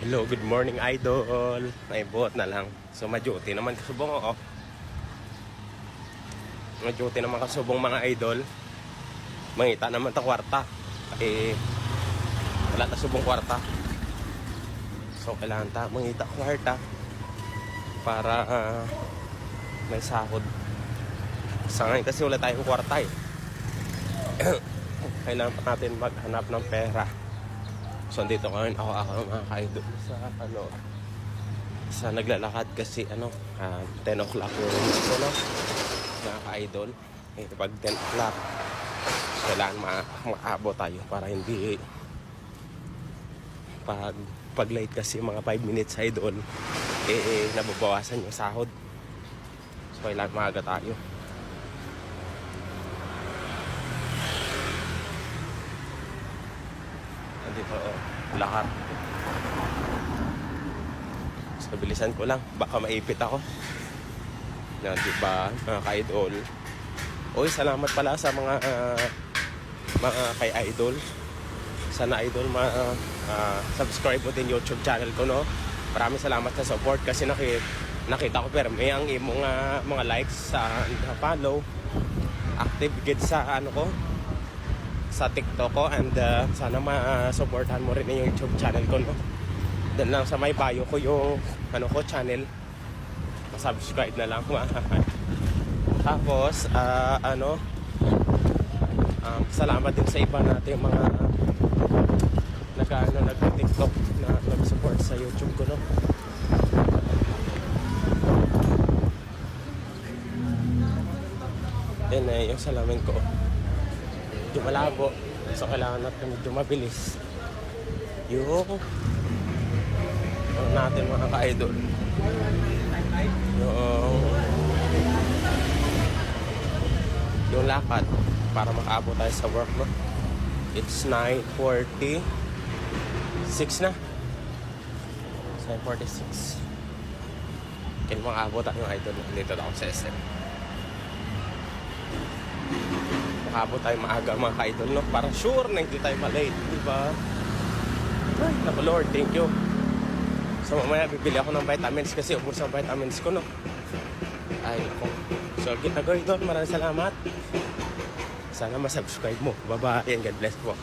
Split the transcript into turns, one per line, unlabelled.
Hello, good morning idol. May buhat na lang. So maduty naman kasubong ako. Maduty naman kasubong mga idol. Mangita naman ta kwarta. Eh, wala ta subong kwarta. So kailangan ta mangita kwarta para ah, may sahod. Sa ngayon kasi wala tayong kwarta eh. kailangan pa natin maghanap ng pera. So dito ngayon ako ako mga ka-idol. Sa ano sa naglalakad kasi ano ah, 10 o'clock yung ito no mga ka-idol. Eh, pag 10 o'clock kailangan ma makaabot tayo para hindi pag pag late kasi mga 5 minutes idol eh, eh nababawasan yung sahod. So kailangan maaga tayo Andito, oh, lakar. So, bilisan ko lang. Baka maipit ako. Yan, di ba, mga ka-idol. Uy, salamat pala sa mga ah, mga kay idol. Sana idol ma ah, subscribe mo din YouTube channel ko no. Maraming salamat sa support kasi naki, nakita ko pero may ang imong ah, mga likes sa follow active gid sa ano ko sa TikTok ko and uh, sana ma-supportan mo rin yung YouTube channel ko no. Doon lang sa may bio ko yung ano ko channel. Subscribe na lang. Tapos ah, ano um, salamat din sa iba natin mga nag ano, nag-TikTok na nag-support sa YouTube ko no. Yan eh, yung salamin ko medyo malabo. So, kailangan natin medyo mabilis. Yung ano natin mga ka-idol. Yung yung lakad para makaabot tayo sa work no. It's 9.40 6 na 9.46 Kaya makaabot tayo yung idol dito ako sa SM makabot tayo maaga mga ka-idol, no? Para sure na hindi tayo malate, di ba? Ay, naku Lord, thank you. So mamaya bibili ako ng vitamins kasi ubos ang vitamins ko, no? Ay, ako. So, kita ko doon. Maraming salamat. Sana masubscribe mo. Bye-bye and God bless po.